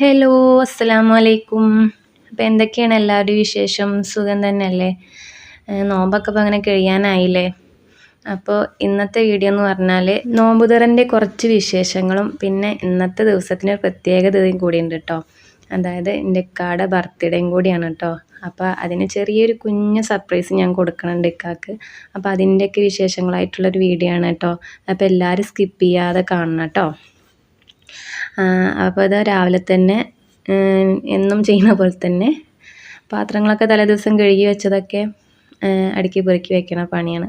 Hello അസ്സാം വലൈക്കും അപ്പോൾ എന്തൊക്കെയാണ് എല്ലാവരുടെയും വിശേഷം? സുഖം തന്നെയല്ലേ? നോമ്പൊക്കെ അപ്പോൾ അങ്ങനെ കഴിയാനായില്ലേ? അപ്പോൾ ഇന്നത്തെ വീഡിയോ എന്ന് പറഞ്ഞാൽ നോമ്പുതുറന്റെ കുറച്ച് വിശേഷങ്ങളും പിന്നെ ഇന്നത്തെ ദിവസത്തിന് ഒരു പ്രത്യേകതയും കൂടിയുണ്ട് കേട്ടോ അതായത് എന്റെ ഇക്കാടെ ബർത്ത്ഡേയും കൂടിയാണ് കേട്ടോ അപ്പോൾ അതിന് ചെറിയൊരു കുഞ്ഞ് സർപ്രൈസ് ഞാൻ കൊടുക്കണുണ്ട് ഇക്കാക്ക്. അപ്പോൾ അതിന്റെയൊക്കെ വിശേഷങ്ങളായിട്ടുള്ളൊരു വീഡിയോ ആണ് കേട്ടോ അപ്പോൾ എല്ലാവരും സ്കിപ്പ് ചെയ്യാതെ കാണണം കേട്ടോ അപ്പോൾ അത് രാവിലെ തന്നെ എന്നും ചെയ്യുന്ന പോലെ തന്നെ പാത്രങ്ങളൊക്കെ തലേദിവസം കഴുകി വെച്ചതൊക്കെ അടുക്കി പെറുക്കി വെക്കണ പണിയാണ്.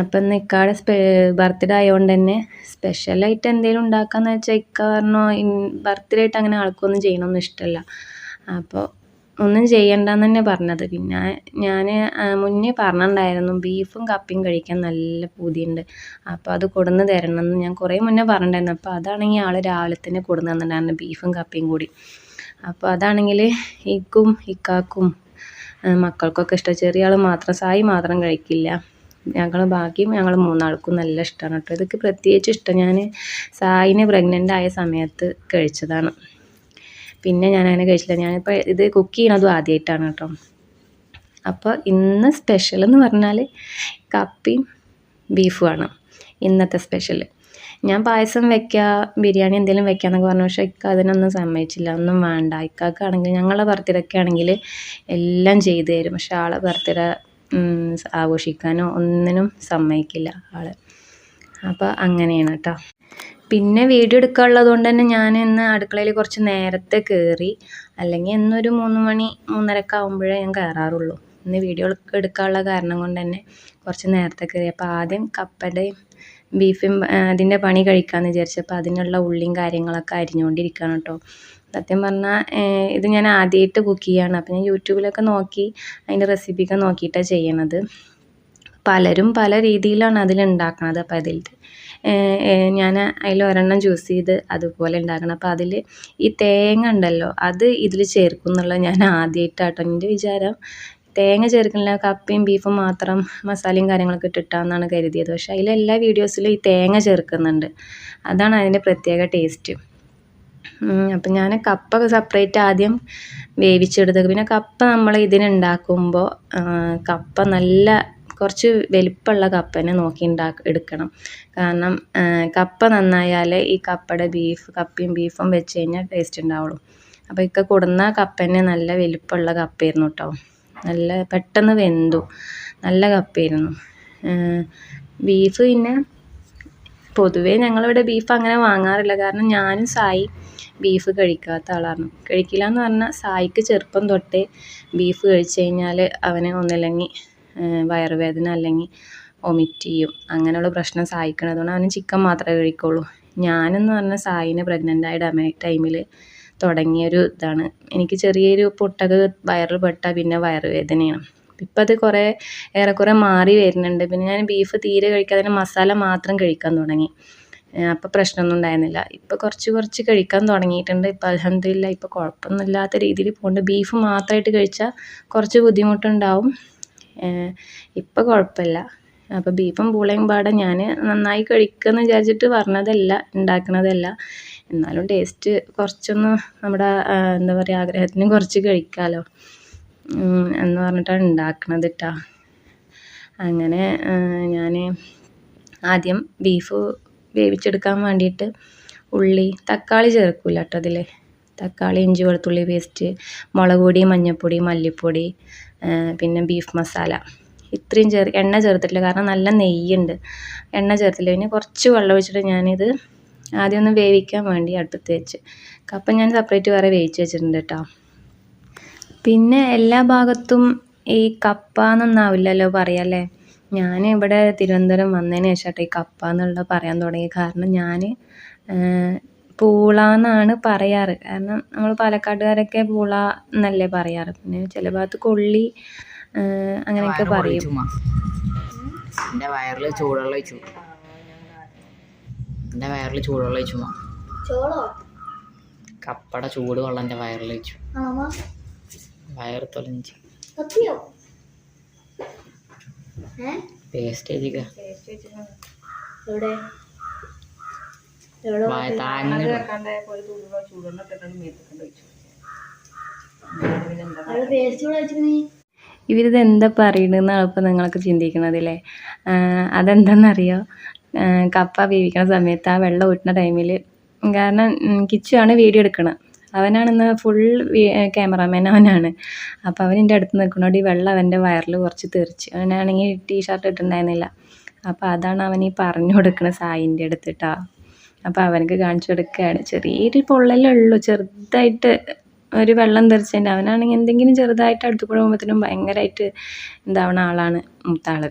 അപ്പം ഇന്ന് ഇക്കാടെ സ്പെ ബർത്ത്ഡേ ആയതുകൊണ്ട് തന്നെ സ്പെഷ്യലായിട്ട് എന്തെങ്കിലും ഉണ്ടാക്കാമെന്ന് വെച്ചാൽ ഇക്ക പറഞ്ഞു ബർത്ത്ഡേ ആയിട്ട് അങ്ങനെ ആൾക്കൊന്നും ചെയ്യണമെന്ന് ഇഷ്ടമല്ല അപ്പോൾ ഒന്നും ചെയ്യണ്ടെന്ന് തന്നെ പറഞ്ഞത്. പിന്നെ ഞാൻ മുന്നേ പറഞ്ഞിട്ടുണ്ടായിരുന്നു ബീഫും കപ്പയും കഴിക്കാൻ നല്ല പൂതിയുണ്ട്. അപ്പോൾ അത് കൊടുന്ന് തരണം എന്ന് ഞാൻ കുറേ മുന്നേ പറഞ്ഞിട്ടുണ്ടായിരുന്നു അപ്പോൾ അതാണെങ്കിൽ ആൾ രാവിലെ തന്നെ കൊടുന്ന് തന്നിട്ടുണ്ടായിരുന്നു ബീഫും കപ്പയും കൂടി. അപ്പോൾ അതാണെങ്കിൽ ഇക്കും ഇക്കാക്കും മക്കൾക്കൊക്കെ ഇഷ്ടം. ചെറിയ ആൾ മാത്രം സായി മാത്രം കഴിക്കില്ല. ഞങ്ങൾ ബാക്കിയും ഞങ്ങൾ മൂന്നാൾക്കും നല്ല ഇഷ്ടമാണ് കേട്ടോ ഇതൊക്കെ പ്രത്യേകിച്ച് ഇഷ്ടം ഞാൻ സായിനെ പ്രഗ്നന്റ് ആയ സമയത്ത് കഴിച്ചതാണ്. പിന്നെ ഞാൻ അങ്ങനെ കഴിച്ചില്ല. ഞാനിപ്പോൾ ഇത് കുക്ക് ചെയ്യണതും ആദ്യമായിട്ടാണ് കേട്ടോ. അപ്പോൾ ഇന്ന് സ്പെഷ്യൽ എന്ന് പറഞ്ഞാൽ കപ്പയും ബീഫുമാണ് ഇന്നത്തെ സ്പെഷ്യൽ ഞാൻ പായസം വെക്കുക ബിരിയാണി എന്തെങ്കിലും വെക്കാന്നൊക്കെ പറഞ്ഞു. പക്ഷേ ഇക്ക അതിനൊന്നും സമ്മതിച്ചില്ല. ഒന്നും വേണ്ട. ഇക്കാക്കാണെങ്കിൽ ഞങ്ങളുടെ ബർത്ത്ഡേക്ക് ആണെങ്കിൽ എല്ലാം ചെയ്തു തരും. പക്ഷെ ആളെ ബർത്ത്ഡേ ആഘോഷിക്കാനോ ഒന്നിനും സമ്മതിക്കില്ല ആൾ അപ്പോൾ അങ്ങനെയാണ് കേട്ടോ. പിന്നെ വീഡിയോ എടുക്കാനുള്ളത് കൊണ്ട് തന്നെ ഞാൻ ഇന്ന് അടുക്കളയിൽ കുറച്ച് നേരത്തെ കയറി അല്ലെങ്കിൽ എന്നൊരു മൂന്ന് മണി മൂന്നരക്കെ ആകുമ്പോഴേ ഞാൻ കയറാറുള്ളൂ ഇന്ന് വീഡിയോ എടുക്കാനുള്ള കാരണം കൊണ്ട് തന്നെ കുറച്ച് നേരത്തെ കയറി അപ്പോൾ ആദ്യം കപ്പയുടെയും ബീഫും അതിന്റെ പണി കഴിക്കാമെന്ന് വിചാരിച്ചപ്പോൾ അതിനുള്ള ഉള്ളിയും കാര്യങ്ങളൊക്കെ അരിഞ്ഞുകൊണ്ടിരിക്കുകയാണ് കേട്ടോ. സത്യം പറഞ്ഞാൽ ഇത് ഞാൻ ആദ്യമായിട്ട് കുക്ക് ചെയ്യാണ് അപ്പോൾ ഞാൻ യൂട്യൂബിലൊക്കെ നോക്കി അതിന്റെ റെസിപ്പിയൊക്കെ നോക്കിയിട്ടാണ് ചെയ്യണത്. പലരും പല രീതിയിലാണ് അതിൽ ഉണ്ടാക്കണത്. അപ്പോൾ അതിൽ ഞാൻ അതിൽ ഒരെണ്ണം ചൂസ് ചെയ്ത് അതുപോലെ ഉണ്ടാക്കണം അപ്പോൾ അതിൽ ഈ തേങ്ങ ഉണ്ടല്ലോ അത് ഇതിൽ ചേർക്കും എന്നുള്ളത് ഞാൻ ആദ്യമായിട്ടാട്ടോ എന്റെ വിചാരം തേങ്ങ ചേർക്കുന്നില്ല കപ്പയും ബീഫും മാത്രം മസാലയും കാര്യങ്ങളൊക്കെ ഇട്ടിട്ടാണെന്നാണ് കരുതിയത്. പക്ഷേ അതിൽ എല്ലാ വീഡിയോസിലും ഈ തേങ്ങ ചേർക്കുന്നുണ്ട്. അതാണ് അതിന്റെ പ്രത്യേക ടേസ്റ്റ്. അപ്പം ഞാൻ കപ്പ സെപ്പറേറ്റ് ആദ്യം വേവിച്ചെടുത്തത്. പിന്നെ കപ്പ നമ്മൾ ഇതിനുണ്ടാക്കുമ്പോൾ കപ്പ നല്ല കുറച്ച് വലിപ്പമുള്ള കപ്പനെ നോക്കി ഉണ്ടാക്കി എടുക്കണം. കാരണം കപ്പ നന്നായാലേ ഈ കപ്പയുടെ ബീഫ് കപ്പയും ബീഫും വെച്ച് കഴിഞ്ഞാൽ ടേസ്റ്റ് ഉണ്ടാവുള്ളൂ. അപ്പോൾ ഇക്ക കൊടുന്ന കപ്പനെ നല്ല വലിപ്പമുള്ള കപ്പയായിരുന്നു കേട്ടോ നല്ല പെട്ടെന്ന് വെന്തു. നല്ല കപ്പയായിരുന്നു ബീഫ് പിന്നെ പൊതുവേ ഞങ്ങളിവിടെ ബീഫ് അങ്ങനെ വാങ്ങാറില്ല. കാരണം ഞാനും സായി ബീഫ് കഴിക്കാത്ത ആളാണ്. കഴിക്കില്ല എന്ന് പറഞ്ഞാൽ സായിക്ക് ചെറുപ്പം തൊട്ടേ ബീഫ് കഴിച്ച് കഴിഞ്ഞാൽ അവന് ഒന്നില്ലെങ്കിൽ വയറുവേദന അല്ലെങ്കിൽ വൊമിറ്റ് ചെയ്യും. അങ്ങനെയുള്ള പ്രശ്നം സായിക്കണം അതുകൊണ്ട് അവന് ചിക്കൻ മാത്രമേ കഴിക്കുള്ളൂ. ഞാനെന്ന് പറഞ്ഞാൽ സായിനെ പ്രഗ്നന്റ് ആയ ഡമേ ടൈമിൽ തുടങ്ങിയൊരു ഇതാണ്. എനിക്ക് ചെറിയൊരു പൊട്ടൊക്കെ വയറിൽ പെട്ടാൽ പിന്നെ വയറുവേദനയാണ്. ഇപ്പം അത് കുറേ ഏറെക്കുറെ മാറി വരുന്നുണ്ട്. പിന്നെ ഞാൻ ബീഫ് തീരെ കഴിക്കാതെ മസാല മാത്രം കഴിക്കാൻ തുടങ്ങി. അപ്പോൾ പ്രശ്നമൊന്നും ഉണ്ടായിരുന്നില്ല. ഇപ്പോൾ കുറച്ച് കുറച്ച് കഴിക്കാൻ തുടങ്ങിയിട്ടുണ്ട്. ഇപ്പോൾ അലഹമില്ല ഇപ്പോൾ കുഴപ്പമൊന്നുമില്ലാത്ത രീതിയിൽ പോകുന്നുണ്ട് ബീഫ് മാത്രമായിട്ട് കഴിച്ചാൽ കുറച്ച് ബുദ്ധിമുട്ടുണ്ടാവും. ഇപ്പോൾ കുഴപ്പമില്ല അപ്പോൾ ബീഫും പൂളയും പാടെ ഞാൻ നന്നായി കഴിക്കുമെന്ന് വിചാരിച്ചിട്ട് പറഞ്ഞതല്ല ഉണ്ടാക്കണതല്ല എന്നാലും ടേസ്റ്റ് കുറച്ചൊന്ന് നമ്മുടെ എന്താ പറയുക ആഗ്രഹത്തിന് കുറച്ച് കഴിക്കാമല്ലോ എന്ന് പറഞ്ഞിട്ടാണ് ഉണ്ടാക്കണത് കേട്ടോ അങ്ങനെ ഞാൻ ആദ്യം ബീഫ് വേവിച്ചെടുക്കാൻ വേണ്ടിയിട്ട് ഉള്ളി തക്കാളി ചേർക്കില്ല കേട്ടോ അതിൽ തക്കാളി ഇഞ്ചി വെളുത്തുള്ളി പേസ്റ്റ് മുളക് പൊടി മഞ്ഞൾപ്പൊടി മല്ലിപ്പൊടി പിന്നെ ബീഫ് മസാല ഇത്രയും ചേർ എണ്ണ ചേർത്തിട്ടില്ല. കാരണം നല്ല നെയ്യുണ്ട്. എണ്ണ ചേർത്തില്ല. പിന്നെ കുറച്ച് വെള്ളം ഒഴിച്ചിട്ട് ഞാനിത് ആദ്യം ഒന്ന് വേവിക്കാൻ വേണ്ടി അടുത്ത് വെച്ച്. കപ്പ ഞാൻ സെപ്പറേറ്റ് വേറെ വേവിച്ച് വെച്ചിട്ടുണ്ട് കേട്ടോ പിന്നെ എല്ലാ ഭാഗത്തും ഈ കപ്പ എന്നൊന്നാവില്ലല്ലോ പറയാല്ലേ? ഞാൻ ഇവിടെ തിരുവനന്തപുരം വന്നതിന് ശേഷം കേട്ടോ ഈ കപ്പ എന്നുള്ളത് പറയാൻ തുടങ്ങി കാരണം ഞാൻ പൂള എന്നാണ് പറയാറ്. കാരണം നമ്മൾ പാലക്കാട്ടുകാരൊക്കെ പൂള എന്നല്ലേ പറയാറ്. പിന്നെ ചില ഭാഗത്ത് കൊള്ളി അങ്ങനെയൊക്കെ പറയും. എന്റെ വയറിൽ ചൂടുവെള്ളം ഒഴിച്ചു. എന്റെ വയറിൽ ചൂടുവെള്ളം ഒഴിച്ചു കപ്പട ചൂട് വെള്ളം എന്റെ വയറിൽ ഒഴിച്ചു. വയറ് തൊലഞ്ച്. പേസ്റ്റ് താങ്ങ ഇവരിത് എന്താ പറയണെന്നാണ് ഇപ്പം നിങ്ങളൊക്കെ ചിന്തിക്കണതില്ലേ അതെന്താണെന്നറിയോ കപ്പ വേവിക്കണ സമയത്ത് ആ വെള്ളം ഊറ്റുന്ന ടൈമിൽ കാരണം കിച്ചുവാണ് കിച്ചു ആണ് വീഡിയോ എടുക്കണത് അവനാണിന്ന് ഫുൾ ക്യാമറാമാൻ അവനാണ്. അപ്പോൾ അവൻ എന്റെ അടുത്ത് നിൽക്കുന്നോണ്ട് ഈ വെള്ളം അവന്റെ വയറിൽ കുറച്ച് തെറിച്ച്. അവനാണെങ്കിൽ ടീ ഷർട്ട് ഇട്ടിട്ടുണ്ടായിരുന്നില്ല. അപ്പോൾ അതാണ് അവൻ ഈ പറഞ്ഞു കൊടുക്കണ സായിന്റെ അടുത്തിട്ടാ അപ്പോൾ അവനക്ക് കാണിച്ചു കൊടുക്കുകയാണ്. ചെറിയൊരു പൊള്ളലേ ഉള്ളൂ ചെറുതായിട്ട് ഒരു വെള്ളം തെറിച്ചതിന്റെ അവനാണെങ്കിൽ എന്തെങ്കിലും ചെറുതായിട്ട് അടുത്ത് കൂടെ പോകുമ്പോഴത്തേനും ഭയങ്കരമായിട്ട് ഇതാവണ ആളാണ് മൂത്താൾ.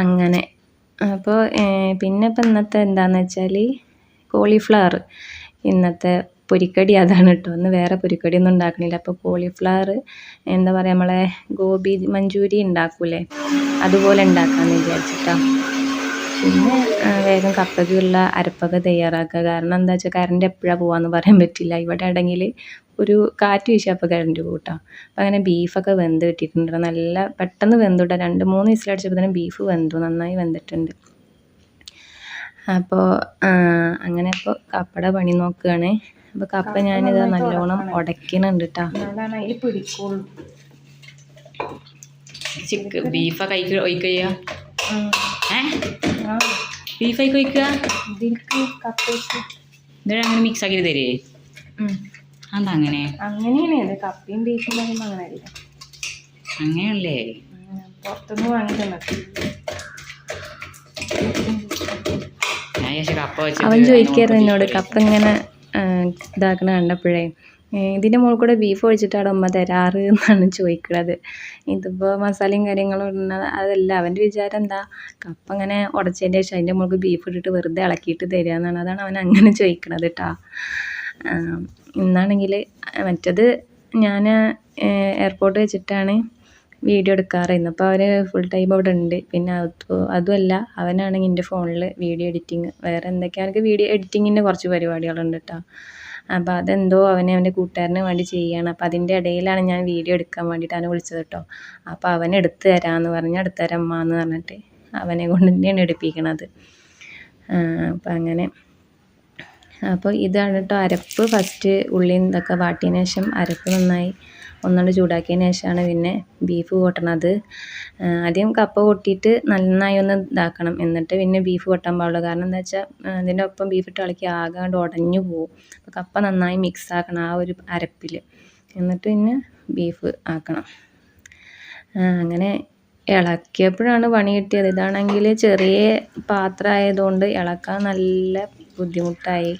അങ്ങനെ. അപ്പോൾ പിന്നെ ഇപ്പം ഇന്നത്തെ എന്താണെന്ന് വെച്ചാൽ കോളിഫ്ലവർ. ഇന്നത്തെ പൊരിക്കടി അതാണ് കേട്ടോ. ഒന്ന് വേറെ പൊരിക്കടി ഒന്നും ഉണ്ടാക്കണില്ല. അപ്പോൾ കോളിഫ്ലവർ എന്താ പറയുക നമ്മളെ ഗോബി മഞ്ചൂരി ഉണ്ടാക്കൂലേ? അതുപോലെ ഉണ്ടാക്കാമെന്ന് വിചാരിച്ചിട്ടാണ് പിന്നെ വേഗം കപ്പയ്ക്കുള്ള അരപ്പൊക്കെ തയ്യാറാക്കുക. കാരണം എന്താ വെച്ചാൽ കറണ്ട് എപ്പോഴാണ് പോകാമെന്ന് പറയാൻ പറ്റില്ല. ഇവിടെ ആണെങ്കിൽ ഒരു കാറ്റ് വീശിയാൽ അപ്പോൾ കറണ്ട് പോകട്ടോ അപ്പോൾ അങ്ങനെ ബീഫൊക്കെ വെന്ത് കിട്ടിയിട്ടുണ്ട്. നല്ല പെട്ടെന്ന് വെന്തുട്ടോ. രണ്ട് മൂന്ന് വിസിലടിച്ചപ്പോൾ തന്നെ ബീഫ് വെന്തു. നന്നായി വെന്തിട്ടുണ്ട്. അപ്പോൾ അങ്ങനെ ഇപ്പോൾ കപ്പയുടെ പണി നോക്കുകയാണ് അപ്പോൾ കപ്പ ഞാനിത് നല്ലോണം ഉടയ്ക്കുന്നുണ്ട് കേട്ടോ ചിക്ക് ബീഫ കൈക്ക് ഒഴിക്കുക ഏ? ബീഫ് കൈക്ക് ഒഴിക്കുക എന്നിട്ട് അങ്ങനെ മിക്സ് ആക്കി തരേ? അതെന്താ അങ്ങനെ അങ്ങനെയാണ് ഇത് കപ്പയും ബീഫും പറയുമ്പോൾ അങ്ങനെയല്ല? പുറത്തുനിന്ന് അവൻ ചോദിക്കായിരുന്നു എന്നോട് കപ്പ ഇങ്ങനെ ഇതാക്കണ കണ്ടപ്പോഴേ ഇതിന്റെ മുകളിൽ കൂടെ ബീഫ് ഒഴിച്ചിട്ടാണ് അമ്മ തരാറ് എന്നാണ് ചോദിക്കുന്നത് ഇതിപ്പോൾ മസാലയും കാര്യങ്ങളും ഇടുന്ന അതല്ല അവന്റെ വിചാരം എന്താ? കപ്പ അങ്ങനെ ഉടച്ചതിന്റെ ശേഷം അതിന്റെ മുകളിൽ ബീഫ് ഇട്ടിട്ട് വെറുതെ ഇളക്കിയിട്ട് തരിക എന്നാണ്. അതാണ് അവൻ അങ്ങനെ ചോദിക്കണത് കേട്ടോ ഇന്നാണെങ്കിൽ മറ്റത് ഞാൻ എയർപോർട്ട് വെച്ചിട്ടാണ് വീഡിയോ എടുക്കാറ് ഇന്നിപ്പോൾ അവർ ഫുൾ ടൈം അവിടെ ഉണ്ട്. പിന്നെ അതുമല്ല അവനാണെങ്കിൽ എന്റെ ഫോണിൽ വീഡിയോ എഡിറ്റിങ് വേറെ എന്തൊക്കെയാണെങ്കിൽ വീഡിയോ എഡിറ്റിങ്ങിന്റെ കുറച്ച് പരിപാടികളുണ്ട് കേട്ടോ അപ്പോൾ അതെന്തോ അവനെ അവന്റെ കൂട്ടുകാരന് വേണ്ടി ചെയ്യുകയാണ് അപ്പോൾ അതിന്റെ ഇടയിലാണ് ഞാൻ വീഡിയോ എടുക്കാൻ വേണ്ടിയിട്ട് അവനെ വിളിച്ചത് കേട്ടോ അപ്പോൾ അവൻ എടുത്തു തരാമെന്ന് പറഞ്ഞ് എടുത്തു തരാം എന്ന് പറഞ്ഞിട്ട് അവനെ കൊണ്ട് തന്നെയാണ് എടുപ്പിക്കണത്. അപ്പം അങ്ങനെ. അപ്പോൾ ഇതാണ് കേട്ടോ അരപ്പ്. ഫസ്റ്റ് ഉള്ളിയും ഇതൊക്കെ വാട്ടിയതിന് ശേഷം അരപ്പ് നന്നായി. ഒന്നുകൊണ്ട് ചൂടാക്കിയതിന് ശേഷമാണ് പിന്നെ ബീഫ് കൊട്ടണത്. ആദ്യം കപ്പ കൊട്ടിയിട്ട് നന്നായി ഒന്ന് ഇതാക്കണം. എന്നിട്ട് പിന്നെ ബീഫ് കൊട്ടാൻ പാടുള്ളൂ. കാരണം എന്താ വെച്ചാൽ അതിന്റെ ഒപ്പം ബീഫ് ഇട്ട് ഇളക്കി ആകാണ്ട് ഉടഞ്ഞു പോവും. അപ്പോൾ കപ്പ നന്നായി മിക്സ് ആക്കണം ആ ഒരു അരപ്പിൽ എന്നിട്ട് പിന്നെ ബീഫ് ആക്കണം. അങ്ങനെ ഇളക്കിയപ്പോഴാണ് പണി കിട്ടിയത്. ഇതാണെങ്കിൽ ചെറിയ പാത്രം ആയതുകൊണ്ട് ഇളക്കാൻ നല്ല ബുദ്ധിമുട്ടായി.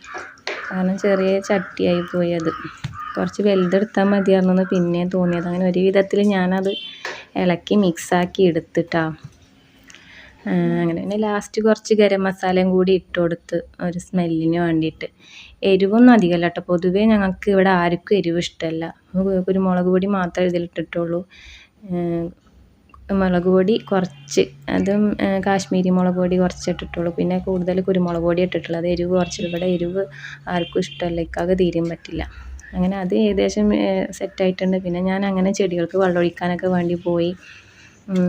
കാരണം ചെറിയ ചട്ടിയായി പോയി അത്. കുറച്ച് വലുതെടുത്താൽ മതിയായിരുന്നു പിന്നെ തോന്നിയത്. അങ്ങനെ ഒരു വിധത്തിൽ ഞാനത് ഇളക്കി മിക്സാക്കി എടുത്തിട്ടാ. അങ്ങനെ. പിന്നെ ലാസ്റ്റ് കുറച്ച് ഗരം മസാലയും കൂടി ഇട്ട് കൊടുത്ത് ഒരു സ്മെല്ലിന് വേണ്ടിയിട്ട്. എരിവൊന്നും അധികമല്ല കേട്ടോ പൊതുവേ ഞങ്ങൾക്ക് ഇവിടെ ആർക്കും എരിവ് ഇഷ്ടമല്ല. കുരുമുളക് പൊടി മാത്രമേ ഇതിലിട്ടിട്ടുള്ളൂ മുളക് പൊടി കുറച്ച്. അതും കാശ്മീരി മുളക് പൊടി കുറച്ച് ഇട്ടിട്ടുള്ളൂ. പിന്നെ കൂടുതൽ കുരുമുളക് പൊടി ഇട്ടിട്ടുള്ളത്. എരിവ് കുറച്ച്. ഇവിടെ എരിവ് ആർക്കും ഇഷ്ടമല്ല. ഇക്കാക്ക് തീരെയും പറ്റില്ല. അങ്ങനെ അത് ഏകദേശം സെറ്റായിട്ടുണ്ട് പിന്നെ ഞാൻ അങ്ങനെ ചെടികൾക്ക് വെള്ളമൊഴിക്കാനൊക്കെ വേണ്ടി പോയി.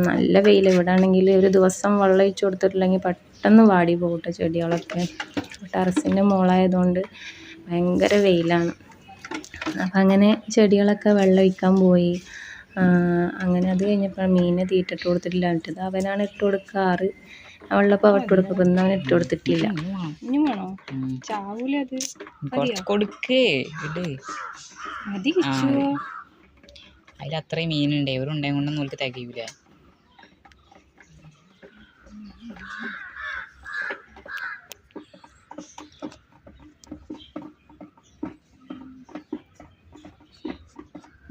നല്ല വെയിൽ ഇവിടെ ആണെങ്കിൽ ഒരു ദിവസം വെള്ളം ഒഴിച്ചു കൊടുത്തിട്ടില്ലെങ്കിൽ പെട്ടെന്ന് വാടി പോകട്ടെ ചെടികളൊക്കെ. ടെറസിന്റെ മുകളായതുകൊണ്ട് ഭയങ്കര വെയിലാണ്. അപ്പം അങ്ങനെ ചെടികളൊക്കെ വെള്ളം ഒഴിക്കാൻ പോയി. അങ്ങനെ അത് കഴിഞ്ഞപ്പോൾ മീനെ തീറ്റിട്ട് കൊടുത്തിട്ടില്ല. എന്നിട്ട് അവനാണ് ഇട്ട് കൊടുക്കാറ്. അവളുള്ളപ്പോൾ അവട്ട് കൊടുക്കും. അപ്പം അവൻ ഇട്ട് കൊടുത്തിട്ടില്ല. കൊടുക്കേ. അതിൽ അത്രയും മീനുണ്ട്. ഇവരുണ്ടെങ്കിൽ കൊണ്ടൊന്നും ഓൾക്ക് തികയൂല.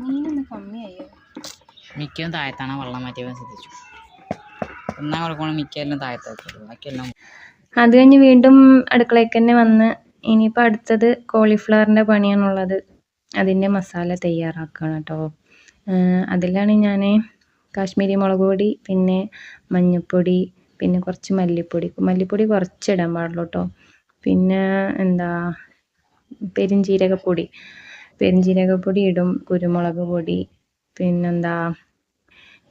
മീനൊന്ന് കമ്മിയായോ? മിക്കതും താഴത്താണ് വെള്ളം മാറ്റിയവൻ ശ്രദ്ധിച്ചു. ഒന്നാം കൊടുക്കണം മിക്കെല്ലാം താഴത്തേക്കുള്ളൂ ബാക്കിയെല്ലാം അത് കഴിഞ്ഞ് വീണ്ടും അടുക്കളയ്ക്ക് തന്നെ വന്ന് ഇനിയിപ്പോൾ അടുത്തത് കോളിഫ്ലവറിന്റെ പണിയാണുള്ളത്. അതിന്റെ മസാല തയ്യാറാക്കുകയാണ് കേട്ടോ. അതിലാണ് ഞാൻ കാശ്മീരി മുളക് പൊടി പിന്നെ മഞ്ഞൾപ്പൊടി പിന്നെ കുറച്ച് മല്ലിപ്പൊടി. മല്ലിപ്പൊടി കുറച്ച് ഇടാൻ പാടുള്ളൂ കേട്ടോ. പിന്നെ എന്താ പെരുംജീരകപ്പൊടി പെരുംജീരകപ്പൊടി ഇടും കുരുമുളക് പൊടി പിന്നെന്താ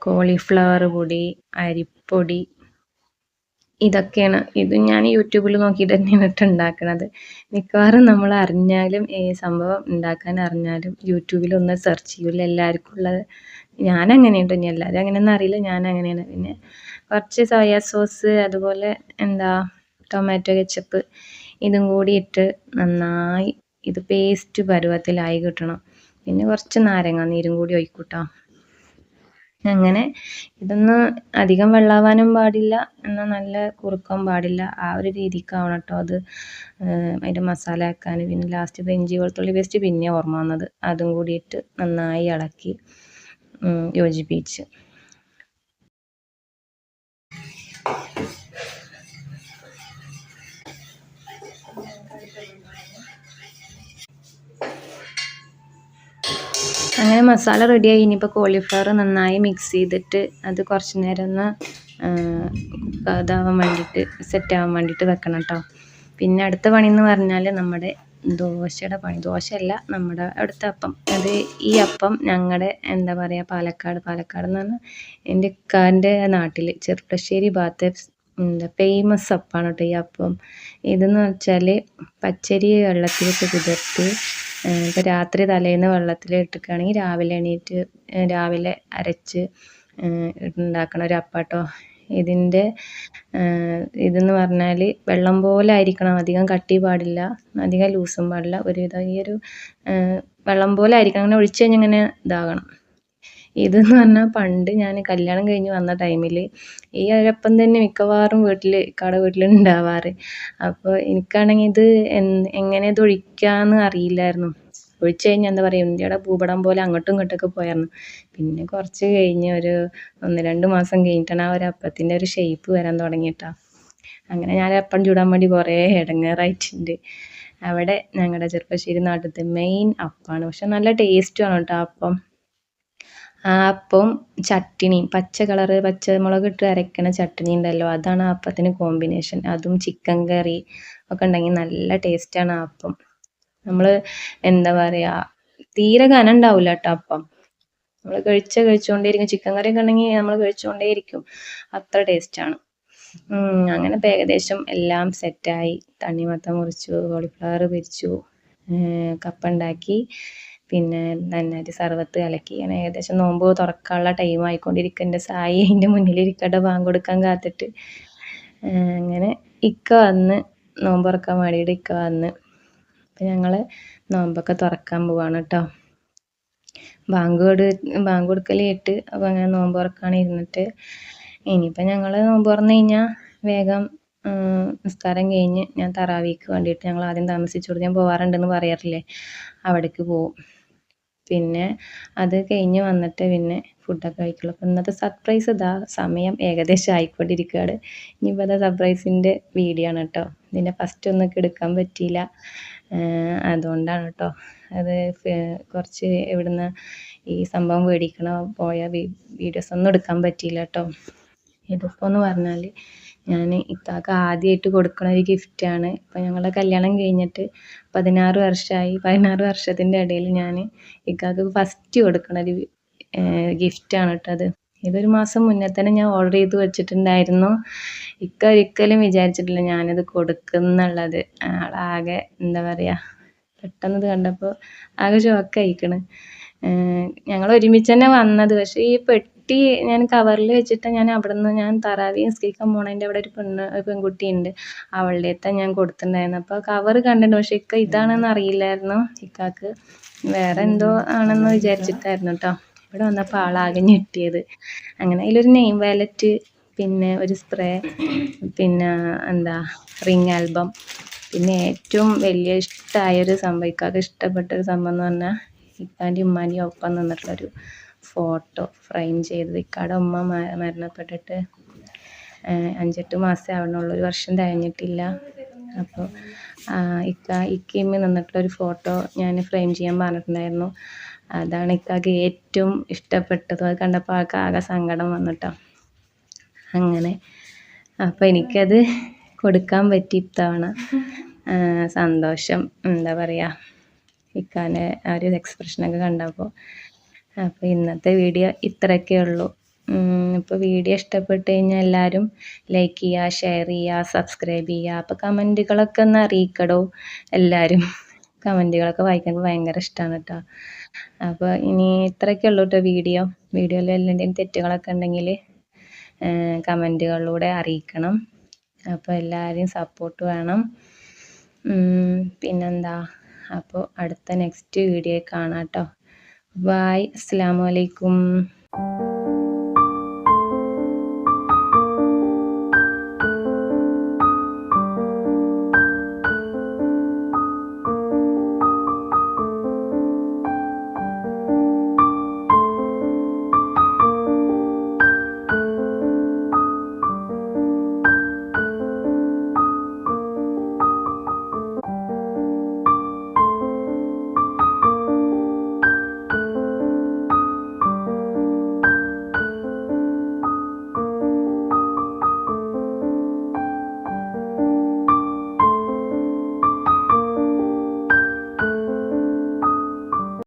കോളിഫ്ലവർ പൊടി അരിപ്പൊടി ഇതൊക്കെയാണ്. ഇത് ഞാൻ യൂട്യൂബിൽ നോക്കിയിട്ട് തന്നെയാണ് ഇട്ട് ഉണ്ടാക്കണത് മിക്കവാറും നമ്മൾ അറിഞ്ഞാലും ഈ സംഭവം ഉണ്ടാക്കാൻ അറിഞ്ഞാലും യൂട്യൂബിൽ ഒന്ന് സെർച്ച് ചെയ്യൂല. എല്ലാവർക്കും ഉള്ളത് ഞാൻ അങ്ങനെയുണ്ട്. ഇനി എല്ലാവരും അങ്ങനെയൊന്നും അറിയില്ല. ഞാൻ അങ്ങനെയാണ്. പിന്നെ കുറച്ച് സോയാ സോസ് അതുപോലെ എന്താ ടൊമാറ്റോ കെച്ചപ്പ് ഇതും കൂടി ഇട്ട് നന്നായി ഇത് പേസ്റ്റ് പരുവത്തിലായി കിട്ടണം. പിന്നെ കുറച്ച് നാരങ്ങ നീരും കൂടി ഒഴിക്കൂട്ടോ. അങ്ങനെ ഇതൊന്ന് അധികം വെള്ളാവാനും പാടില്ല എന്നാൽ നല്ല കുറുക്കാൻ പാടില്ല. ആ ഒരു രീതിക്കാവണം കേട്ടോ അത് അതിന്റെ മസാല ആക്കാൻ പിന്നെ ലാസ്റ്റ് ഇത് ഇഞ്ചി വെളുത്തുള്ളി പേസ്റ്റ് പിന്നെ ഓർമ്മ വന്നത്. അതും കൂടിയിട്ട് നന്നായി ഇളക്കി യോജിപ്പിച്ച്. അങ്ങനെ മസാല റെഡിയായി. ഇനിയിപ്പോൾ കോളിഫ്ലവർ നന്നായി മിക്സ് ചെയ്തിട്ട് അത് കുറച്ച് നേരം ഒന്ന് ഇതാവാൻ വേണ്ടിയിട്ട് സെറ്റ് ആവാൻ വേണ്ടിയിട്ട് വെക്കണം കേട്ടോ പിന്നെ അടുത്ത പണി എന്ന് പറഞ്ഞാൽ നമ്മുടെ ദോശയുടെ പണി. ദോശയല്ല നമ്മുടെ അടുത്ത അപ്പം. അത് ഈ അപ്പം ഞങ്ങളുടെ എന്താ പറയുക പാലക്കാട് പാലക്കാട് എന്ന് പറഞ്ഞാൽ എന്റെ ഇക്കാന്റെ നാട്ടിൽ ചെറുപ്പശ്ശേരി ഭാഗത്തെ എന്താ ഫേമസ് അപ്പമാണ് കേട്ടോ ഈ അപ്പം. ഇതെന്ന് വെച്ചാൽ പച്ചരി വെള്ളത്തിലിട്ട് കുതിർത്ത് ഇപ്പോൾ രാത്രി തലേന്ന് വെള്ളത്തിൽ ഇട്ടിക്കുകയാണെങ്കിൽ രാവിലെ എണീറ്റ് രാവിലെ അരച്ച് ഉണ്ടാക്കണ ഒരു അപ്പാട്ടോ. ഇതിന്റെ ഇതെന്ന് പറഞ്ഞാൽ വെള്ളം പോലെ ആയിരിക്കണം. അധികം കട്ടി പാടില്ല അധികം ലൂസും പാടില്ല. ഒരുവിധം ഈ ഒരു വെള്ളം പോലെ ആയിരിക്കണം. അങ്ങനെ ഒഴിച്ച് കഴിഞ്ഞാൽ ഇങ്ങനെ ഇതാകണം. ഇതെന്ന് പറഞ്ഞാൽ പണ്ട് ഞാൻ കല്യാണം കഴിഞ്ഞ് വന്ന ടൈമിൽ ഈ ഒരപ്പം തന്നെ മിക്കവാറും വീട്ടിൽ ഇക്കാടെ വീട്ടിൽ ഉണ്ടാവാറ് അപ്പോൾ എനിക്കാണെങ്കിൽ ഇത് എങ്ങനെ ഇത് ഒഴിക്കാമെന്ന് അറിയില്ലായിരുന്നു. ഒഴിച്ച് കഴിഞ്ഞാൽ എന്താ പറയുക ഇന്ത്യയുടെ ഭൂപടം പോലെ അങ്ങോട്ടും ഇങ്ങോട്ടൊക്കെ പോയായിരുന്നു. പിന്നെ കുറച്ച് കഴിഞ്ഞ് ഒരു ഒന്ന് രണ്ട് മാസം കഴിഞ്ഞിട്ടാണ് ആ ഒരു അപ്പത്തിന്റെ ഒരു ഷേപ്പ് വരാൻ തുടങ്ങിയിട്ടാ. അങ്ങനെ ഞാൻ അപ്പം ചൂടാൻ വേണ്ടി കുറേ ഇടങ്ങേറായിട്ടുണ്ട് അവിടെ ഞങ്ങളുടെ ചെറുപ്പശ്ശേരി നാട്ടിലത്തെ മെയിൻ അപ്പമാണ് പക്ഷെ നല്ല ടേസ്റ്റുമാണ് കേട്ടോ അപ്പം. അപ്പം ചട്ടിണി പച്ച കളറ് പച്ചമുളക് ഇട്ട് അരക്കണ ചട്ടിണി ഉണ്ടല്ലോ അതാണ് ആപ്പത്തിന് കോമ്പിനേഷൻ അതും ചിക്കൻ കറി ഒക്കെ ഉണ്ടെങ്കിൽ നല്ല ടേസ്റ്റാണ് അപ്പം. നമ്മൾ എന്താ പറയുക തീരെ കനം ഉണ്ടാവില്ല കേട്ടോ അപ്പം. നമ്മൾ കഴിച്ച കഴിച്ചുകൊണ്ടേയിരിക്കും ചിക്കൻ കറി ഒക്കെ ഉണ്ടെങ്കിൽ നമ്മൾ കഴിച്ചുകൊണ്ടേയിരിക്കും അത്ര ടേസ്റ്റാണ് അങ്ങനെ ഏകദേശം എല്ലാം സെറ്റായി തണ്ണിമത്തൻ മുറിച്ചു കോളിഫ്ലവർ പൊരിച്ചു കപ്പ ഉണ്ടാക്കി. പിന്നെ നന്നായിട്ട് സർവത്ത് കലക്കി അങ്ങനെ ഏകദേശം നോമ്പ് തുറക്കാനുള്ള ടൈം ആയിക്കൊണ്ടിരിക്കുക എന്റെ സായി അതിന്റെ മുന്നിലിരിക്കട്ടെ ബാങ്ക് കൊടുക്കാൻ കാത്തിട്ട്. അങ്ങനെ ഇക്ക വന്ന് നോമ്പ് തുറക്കാൻ വേണ്ടിയിട്ട് ഇക്ക വന്ന്. അപ്പം ഞങ്ങൾ നോമ്പൊക്കെ തുറക്കാൻ പോവാണ് കേട്ടോ ബാങ്ക് കൊടു ബാങ്ക് കൊടുക്കൽ കേട്ട് അപ്പോൾ അങ്ങനെ നോമ്പ് തുറക്കാൻ ഇരുന്നിട്ട്. ഇനിയിപ്പോൾ ഞങ്ങൾ നോമ്പ് തുറന്ന് കഴിഞ്ഞാൽ വേഗം നിസ്കാരം കഴിഞ്ഞ് ഞാൻ തറാവിക്ക് വേണ്ടിയിട്ട് ഞങ്ങൾ ആദ്യം താമസിച്ചോട് ഞാൻ പോവാറുണ്ടെന്ന് പറയാറില്ലേ? അവിടേക്ക് പോവും. പിന്നെ അത് കഴിഞ്ഞ് വന്നിട്ട് പിന്നെ ഫുഡൊക്കെ കഴിക്കുള്ളൂ. അപ്പോൾ ഇന്നത്തെ സർപ്രൈസ് ഇതാ സമയം ഏകദേശം ആയിക്കൊണ്ടിരിക്കുകയാണ് ഇനിയിപ്പോൾ അതാ സർപ്രൈസിന്റെ വീഡിയോ ആണ് കേട്ടോ ഇതിന്റെ ഫസ്റ്റ് ഒന്നും എടുക്കാൻ പറ്റിയില്ല. അതുകൊണ്ടാണ് കേട്ടോ അത് കുറച്ച് ഇവിടുന്ന് ഈ സംഭവം മേടിക്കണ പോയ വീഡിയോസ് ഒന്നും എടുക്കാൻ പറ്റിയില്ല കേട്ടോ ഇതിപ്പോൾ എന്ന് പറഞ്ഞാൽ ഞാൻ ഇത്താക്ക് ആദ്യമായിട്ട് കൊടുക്കണ ഒരു ഗിഫ്റ്റാണ് ഇപ്പം ഞങ്ങളുടെ കല്യാണം കഴിഞ്ഞിട്ട് പതിനാറ് വർഷമായി പതിനാറ് വർഷത്തിന്റെ ഇടയിൽ ഞാൻ ഇക്കാക്ക് ഫസ്റ്റ് കൊടുക്കണ ഒരു ഗിഫ്റ്റാണ് കേട്ടോ അത്. ഇതൊരു മാസം മുന്നേ തന്നെ ഞാൻ ഓർഡർ ചെയ്ത് വെച്ചിട്ടുണ്ടായിരുന്നു. ഇക്ക ഒരിക്കലും വിചാരിച്ചിട്ടില്ല ഞാനിത് കൊടുക്കുന്നുള്ളത്. ആളാകെ എന്താ പറയുക പെട്ടെന്ന് ഇത് കണ്ടപ്പോൾ ആകെ ഷോക്കായിക്കണ് ഞങ്ങൾ ഒരുമിച്ച് തന്നെ വന്നത്. പക്ഷേ ഈ പെട്ടി ഞാൻ കവറിൽ വെച്ചിട്ട് ഞാൻ അവിടെ നിന്ന് ഞാൻ തറാവി നിസ്കരിക്കാൻ പോണതിന്റെ അവിടെ ഒരു പെണ്ണ് ഒരു പെൺകുട്ടി ഉണ്ട് അവളുടെ ഞാൻ കൊടുത്തിട്ടുണ്ടായിരുന്നു. അപ്പോൾ കവർ കണ്ടിട്ടുണ്ട് പക്ഷേ ഇക്ക ഇതാണെന്ന് അറിയില്ലായിരുന്നു. ഇക്കാക്ക് വേറെ എന്തോ ആണെന്ന് വിചാരിച്ചിട്ടായിരുന്നു കേട്ടോ ഇവിടെ വന്നപ്പോൾ ആളാകെ ഞെട്ടിയത്. അങ്ങനെ അതിലൊരു നെയിം വാലറ്റ് പിന്നെ ഒരു സ്പ്രേ പിന്നെ എന്താ റിംഗ് ആൽബം പിന്നെ ഏറ്റവും വലിയ ഇഷ്ടമായൊരു സംഭവം ഇക്കാക്ക് ഇഷ്ടപ്പെട്ട ഒരു സംഭവം എന്ന് പറഞ്ഞാൽ ഇക്കാന്റെ ഉമ്മാന്റെയും ഒപ്പം നിന്നിട്ടുള്ളൊരു ഫോട്ടോ ഫ്രെയിം ചെയ്തത് ഇക്കാടെ ഉമ്മ മരണപ്പെട്ടിട്ട് അഞ്ചെട്ട് മാസമേ ആവണുള്ളൂ. ഒരു വർഷം തികഞ്ഞിട്ടില്ല. അപ്പോൾ ഇക്ക ഇക്കയും നിന്നിട്ടുള്ളൊരു ഫോട്ടോ ഞാൻ ഫ്രെയിം ചെയ്യാൻ പറഞ്ഞിട്ടുണ്ടായിരുന്നു. അതാണ് ഇക്കാക്ക് ഏറ്റവും ഇഷ്ടപ്പെട്ടത്. അത് കണ്ടപ്പോൾ ആൾക്ക് ആകെ സങ്കടം വന്നിട്ടോ. അങ്ങനെ. അപ്പോൾ എനിക്കത് കൊടുക്കാൻ പറ്റി ഇത്തവണ. സന്തോഷം. എന്താ പറയുക ഇക്കാന്റെ ആ ഒരു എക്സ്പ്രഷനൊക്കെ കണ്ടപ്പോൾ അപ്പോൾ ഇന്നത്തെ വീഡിയോ ഇത്രയൊക്കെ ഉള്ളൂ. ഇപ്പോൾ വീഡിയോ ഇഷ്ടപ്പെട്ട് കഴിഞ്ഞാൽ എല്ലാവരും ലൈക്ക് ചെയ്യുക ഷെയർ ചെയ്യുക സബ്സ്ക്രൈബ് ചെയ്യുക അപ്പോൾ കമന്റുകളൊക്കെ ഒന്ന് അറിയിക്കടോ എല്ലാവരും കമന്റുകളൊക്കെ വായിക്കാൻ ഭയങ്കര ഇഷ്ടമാണ് കേട്ടോ അപ്പോൾ ഇനി ഇത്രയൊക്കെ ഉള്ളൂ കേട്ടോ വീഡിയോ. വീഡിയോയിൽ എന്തെങ്കിലും തെറ്റുകളൊക്കെ ഉണ്ടെങ്കിൽ കമന്റുകളിലൂടെ അറിയിക്കണം. അപ്പോൾ എല്ലാവരെയും സപ്പോർട്ട് വേണം. പിന്നെന്താ? അപ്പോൾ അടുത്ത നെക്സ്റ്റ് വീഡിയോ കാണാം കേട്ടോ ബായ് അസ്സാം വലൈക്കും